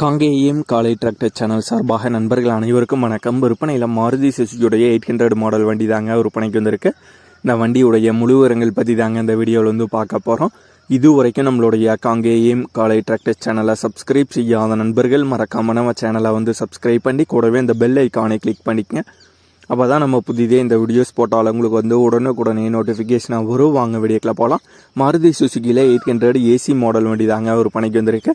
காங்கேயம் காலை tractor channel சார்பாக நண்பர்கள் அனைவருக்கும் வணக்கம். விற்பனையில் மாருதி சுசுக்கியுடைய எயிட் ஹண்ட்ரட் மாடல் வண்டி தாங்க விற்பனைக்கு வந்திருக்கு. இந்த வண்டியுடைய முழு விவரங்கள் பற்றி தாங்க இந்த வீடியோவில் வந்து பார்க்க போகிறோம் இது வரைக்கும் நம்மளுடைய காங்கேயம் காலை டிராக்டர் சேனலை சப்ஸ்கிரைப் செய்யாத நண்பர்கள் மறக்காம நம்ம சேனலை வந்து சப்ஸ்கிரைப் பண்ணி கூடவே இந்த பெல் ஐக்கானை கிளிக் பண்ணிக்கங்க. அப்போ தான் நம்ம புதிதே இந்த வீடியோஸ் போட்டால் உங்களுக்கு வந்து உடனுக்குடனே நோட்டிஃபிகேஷனாக வரும். வாங்க வீடியோக்கில் போகலாம் மாருதி சுசுக்கியில் எயிட் ஹண்ட்ரட் ஏசி மாடல் வண்டி தாங்க பணிக்கு வந்திருக்கு.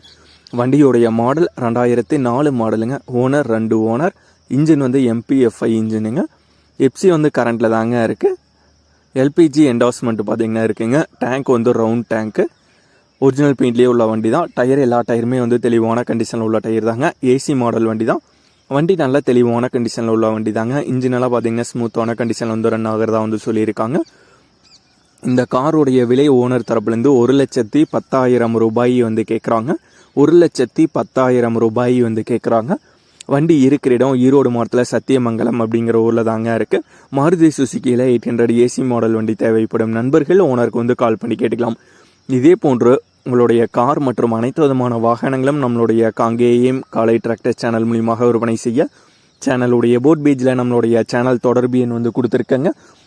வண்டியுடைய மாடல் ரெண்டாயிரத்தி நாலு மாடலுங்க ஓனர் ரெண்டு ஓனர் இன்ஜின் வந்து எம்பிஎஃப்ஐ இன்ஜினுங்க எப்சி வந்து கரண்ட்டில் தாங்க இருக்குது எல்பிஜி என்டாஸ்மெண்ட் பார்த்தீங்கன்னா இருக்குங்க. டேங்க் வந்து ரவுண்ட் டேங்க்கு ஒரிஜினல் பெயிண்ட்லேயே உள்ள வண்டி தான் டயர் எல்லா டயருமே வந்து தெளிவான கண்டிஷனில் உள்ள டயர் தாங்க. ஏசி மாடல் வண்டி தான் வண்டி நல்ல தெளிவான கண்டிஷனில் உள்ள வண்டி தாங்க இன்ஜினெல்லாம் பார்த்திங்கன்னா பார்த்தீங்கன்னா ஸ்மூத்தான கண்டிஷனில் வந்து ரன் ஆகிறதா வந்து சொல்லியிருக்காங்க. இந்த காருடைய விலை ஓனர் தரப்புலேருந்து ஒரு லட்சத்தி பத்தாயிரம் ரூபாய் வந்து கேட்குறாங்க ஒரு லட்சத்தி பத்தாயிரம் ரூபாய் வந்து கேட்குறாங்க வண்டி இருக்கிற இடம் ஈரோடு மாவட்டத்தில் சத்தியமங்கலம் அப்படிங்கிற ஊரில் தாங்க இருக்குது மாருதி சுசுக்கியில் எயிட் ஹண்ட்ரட் ஏசி மாடல் வண்டி தேவைப்படும். நண்பர்கள் ஓனருக்கு வந்து கால் பண்ணி கேட்டுக்கலாம். இதே போன்று உங்களுடைய கார் மற்றும் அனைத்து விதமான வாகனங்களும் நம்மளுடைய காங்கேயம் காலை டிராக்டர் சேனல் மூலியமாக விற்பனை செய்ய சேனலுடைய போர்ட் பேஜில் நம்மளுடைய சேனல் தொடர்பு எண் வந்து கொடுத்துருக்கேங்க.